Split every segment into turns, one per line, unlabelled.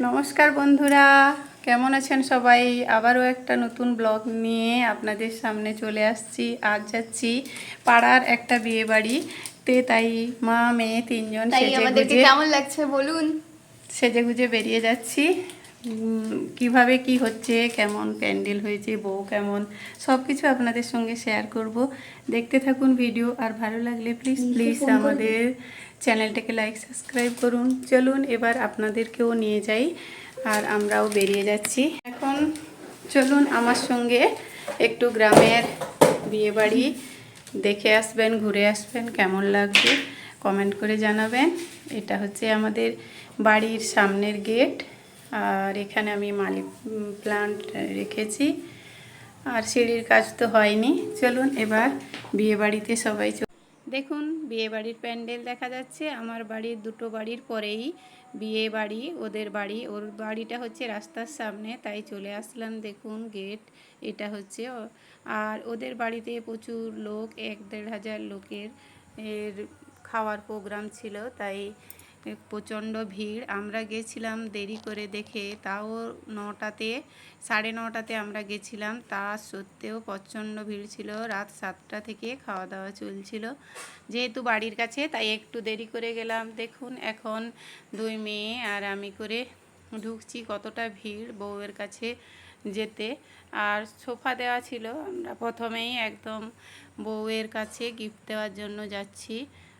নমস্কার বন্ধুরা কেমন আছেন সবাই? আবারও একটা নতুন ব্লগ নিয়ে আপনাদের সামনে চলে আসছি আজ যাচ্ছি পাড়ার একটা বিয়ে বাড়ি তে তাই মা মেয়ে তিনজন সেজে গুজে
কেমন লাগছে বলুন?
সেজে গুজে বেরিয়ে যাচ্ছি। কীভাবে কি হচ্ছে কেমন প্যান্ডেল হয়েছে বউ কেমন সব কিছু আপনাদের সঙ্গে শেয়ার করব। দেখতে থাকুন ভিডিও আর ভালো লাগলে প্লিজ প্লিজ আমাদের চ্যানেলটাকে লাইক সাবস্ক্রাইব করুন। চলুন এবার আপনাদেরকেও নিয়ে যাই আর আমরাও বেরিয়ে যাচ্ছি। এখন চলুন আমার সঙ্গে একটু গ্রামের বিয়েবাড়ি দেখে আসবেন ঘুরে আসবেন কেমন লাগবে কমেন্ট করে জানাবেন। এটা হচ্ছে আমাদের বাড়ির সামনের গেট আর এখানে আমি মালি প্লান্ট রেখেছি। আর সিঁড়ির কাজ তো হয়নি। চলুন এবার বিয়ে বাড়িতে সবাই দেখুন বিয়ে বাড়ির প্যান্ডেল দেখা যাচ্ছে। আমার বাড়ির দুটো বাড়ির পরেই বিয়ে বাড়ি ওদের বাড়ি। ওর বাড়িটা হচ্ছে রাস্তার সামনে, তাই চলে আসলাম। দেখুন, গেট, এটা হচ্ছে আর ওদের বাড়িতে প্রচুর লোক, এক দেড় হাজার লোকের এর খাওয়ার প্রোগ্রাম ছিল, তাই প্রচণ্ড ভিড়। আমরা গেছিলাম দেরি করে দেখে তাও নটাতে, সাড়ে নটাতে আমরা গেছিলাম। তা সত্ত্বেও প্রচণ্ড ভিড় ছিল। রাত সাতটা থেকে খাওয়া দাওয়া চলছিল। যেহেতু বাড়ির কাছে, তাই একটু দেরি করে গেলাম। দেখুন, এখন দুই মেয়ে আর আমি করে ঢুকছি কতটা ভিড় বউয়ের কাছে যেতে। আর সোফা দেওয়া ছিল। আমরা প্রথমেই একদম বউয়ের কাছে গিফট দেওয়ার জন্য যাচ্ছি।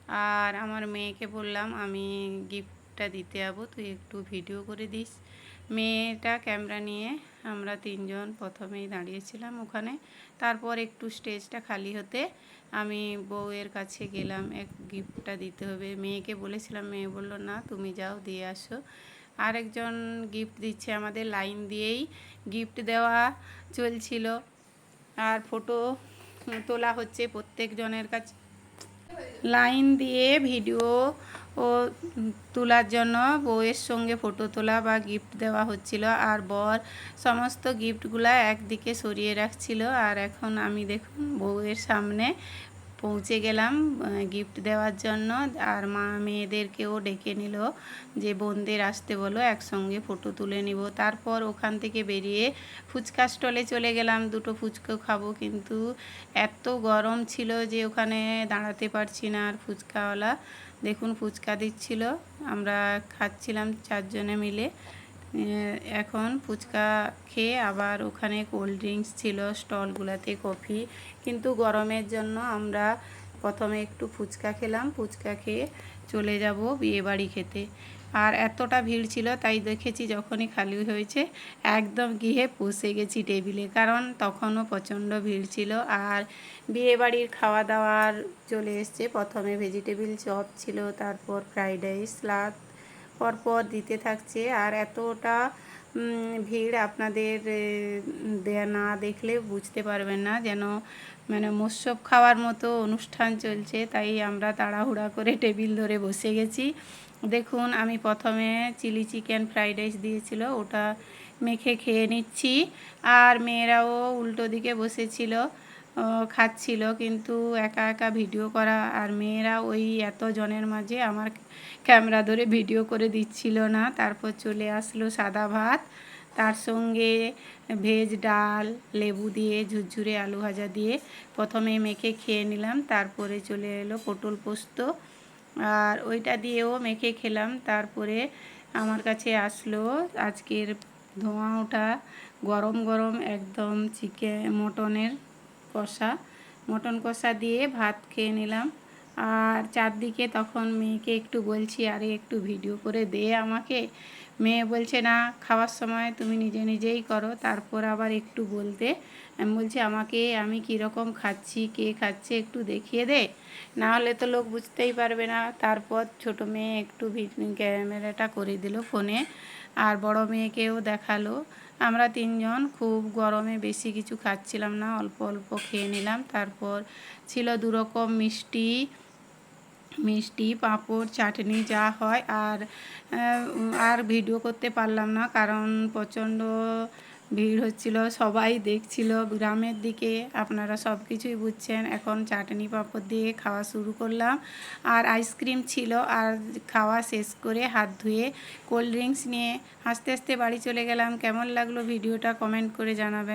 আর আমার মেয়েকে বললাম, আমি গিফটটা দিতে যাব, তুই একটু ভিডিও করে দিস। মেয়েটা ক্যামেরা নিয়ে আমরা তিনজন প্রথমেই দাঁড়িয়েছিলাম ওখানে। তারপর একটু স্টেজটা খালি হতে আমি বউয়ের কাছে গেলাম, এক গিফটটা দিতে হবে। মেয়েকে বলেছিলাম, মেয়ে বলল, না, তুমি যাও, দিয়ে আসো। আরেকজন গিফট দিচ্ছে আমাদের লাইন দিয়েই। গিফট দেওয়া চলছিল। আর ফটো তোলা হচ্ছে প্রত্যেকজনের কাছে লাইন দিয়ে ভিডিও ও তোলার জন্য বউয়ের সঙ্গে ফটো তোলা বা গিফট দেওয়া হচ্ছিল। আর বর সমস্ত গিফটগুলো একদিকে সরিয়ে রাখছিল। আর এখন আমি দেখুন বউয়ের সামনে পৌঁছে গেলাম গিফট দেওয়ার জন্য। আর মা মেয়েদেরকেও ডেকে নিল যে, বোনদের আসতে বলো, একসঙ্গে ফটো তুলে নিব। তারপর ওখান থেকে বেরিয়ে ফুচকা স্টলে চলে গেলাম। দুটো ফুচকা খাব কিন্তু এত গরম ছিল যে, ওখানে দাঁড়াতে পারছি না আর ফুচকাওয়ালা। দেখুন, ফুচকা দিচ্ছিল। আমরা খাচ্ছিলাম চারজনে মিলে। এখন ফুচকা খেয়ে আবার ওখানে কোল্ড ড্রিঙ্কস ছিল স্টলগুলোতে কফি কিন্তু গরমের জন্য আমরা প্রথমে একটু ফুচকা খেলাম, ফুচকা খেয়ে চলে যাব বিয়ে বাড়ি খেতে। আর এতটা ভিড় ছিল, তাই দেখেছি যখনই খালি হয়েছে, একদম গিয়ে বসে গেছি টেবিলে। কারণ তখনও প্রচণ্ড ভিড় ছিল আর বিয়ে বাড়ির খাওয়া দাওয়ার চলে এসছে। প্রথমে ভেজিটেবিল চপ ছিল, তারপর ফ্রাইড রাইস স্লাদ পরপর দিতে থাকছে। আর এতটা ভিড় আপনাদের না দেখলে বুঝতে পারবেন না যেন মানে মোৎসব খাওয়ার মতো অনুষ্ঠান চলছে। তাই আমরা তাড়াহুড়া করে টেবিল ধরে বসে গেছি। দেখুন, আমি প্রথমে চিলি চিকেন ফ্রাইড রাইস দিয়েছিল, ওটা মেখে খেয়ে নিচ্ছি। আর মেয়েরাও উল্টো দিকে বসেছিল। খাচ্ছিল, কিন্তু একা একা ভিডিও করা আর মেয়েরা ওই এত জনের মাঝে আমার ক্যামেরা ধরে ভিডিও করে দিচ্ছিল না। তারপর চলে আসলো সাদা ভাত, তার সঙ্গে ভেজ ডাল, লেবু দিয়ে ঝুরঝুরে আলু ভাজা দিয়ে প্রথমে মেখে খেয়ে নিলাম, তারপরে চলে এলো পটল পোস্ত। আর ওইটা দিয়েও মেখে খেলাম, তারপরে আমার কাছে আসলো আজকের ধোঁয়া ওঠা গরম গরম একদম চিকেন মটনের কষা, মটন কষা দিয়ে ভাত খেয়ে নিলাম। আর চারদিকে তখন মেয়েকে একটু বলছি, আরে একটু ভিডিও করে দে আমাকে। মেয়ে বলছে, না, খাওয়ার সময় তুমি নিজে নিজেই করো, তারপর আবার একটু বলতে। আমি বলছি, আমাকে, আমি কীরকম খাচ্ছি, কে খাচ্ছে একটু দেখিয়ে দে। না হলে তো লোক বুঝতেই পারবে না। তারপর ছোট মেয়ে একটু ক্যামেরাটা করে দিল ফোনে, আর বড় মেয়েকেও দেখাল। আমরা তিনজন খুব গরমে বেশি কিছু খাচ্ছিলাম না, অল্প অল্প খেয়ে নিলাম। তারপর ছিল দুরকম মিষ্টি মিষ্টি, পাঁপড়, চাটনি যা হয়। আর আর ভিডিও করতে পারলাম না কারণ প্রচণ্ড ভিড় হচ্ছিল, সবাই দেখছিল গ্রামের দিকে, আপনারা সব কিছুই বুঝছেন। এখন চাটনি পাঁপড় দিয়ে খাওয়া শুরু করলাম। আর আইসক্রিম ছিল, আর খাওয়া শেষ করে হাত ধুয়ে কোল্ড ড্রিঙ্কস নিয়ে হাসতে হাসতে বাড়ি চলে গেলাম। কেমন লাগল ভিডিওটা কমেন্ট করে জানাবেন।